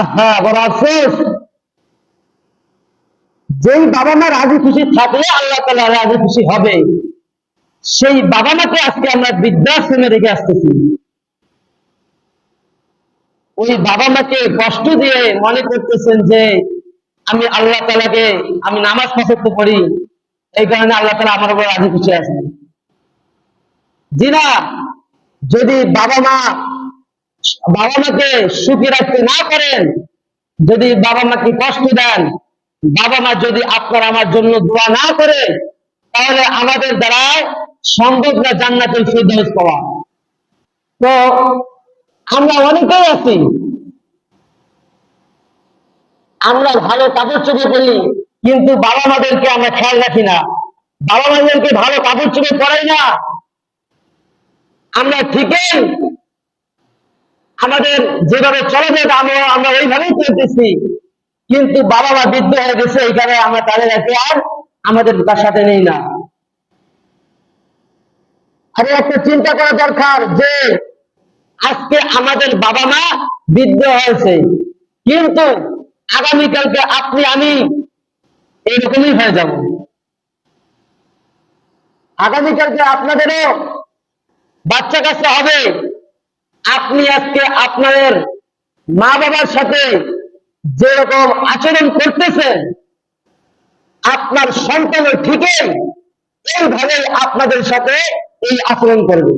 আহা বড় যেই বাবা মা রাজি খুশি থাকলে আল্লাহ তালা রাজি খুশি হবে। সেই বাবা মাকে আজকে আমরা বৃদ্ধাশ্রমে রেখে আসতেছি। ওই বাবা মাকে কষ্ট দিয়ে মনে করতেছেন যে, আমি আল্লাহ তালাকে আমি নামাজ পছন্দ করি এই কারণে আল্লাহ তালা আমার উপর রাজি খুশি আছেন। জি যদি বাবা মা বাবা মাকে সুখী রাখতে না পারেন, যদি বাবা মাকে কষ্ট দেন বাবা মা যদি আপনার আমার জন্য দোয়া না করে, তাহলে আমাদের দ্বারা সম্ভব না জান্নাতুল ফিরদৌস পাওয়া। তো আমরা অনেকেই আছি, আমরা ভালো কাপড় চোপড় পরি, কিন্তু বাবা মাদেরকে আমরা খেয়াল রাখি না। বাবা মাদেরকে ভালো কাপড় চোপড় পরাই না। আমরা ঠিকই আমাদের যেভাবে চলে যায় আমরা আমরা ওইভাবেই চলতেছি। কিন্তু বাবা মা বৃদ্ধ হয়ে গেছে এইখানে আমরা তাদের একে আর আমাদের সাথে নেই না। আরে একটা চিন্তা করা দরকার যে, আজকে আমাদের বাবা মা বৃদ্ধ হয়েছে। কিন্তু আগামীকালকে আপনি, আমি এইরকমই হয়ে যাব। আগামীকালকে আপনাদেরও বাচ্চা কাচ্চা হবে। আপনি আজকে আপনাদের মা বাবার সাথে যেরকম আচরণ করতেছেন, আপনার সন্তানও ঠিকই এইভাবে আপনাদের সাথে এই আচরণ করবে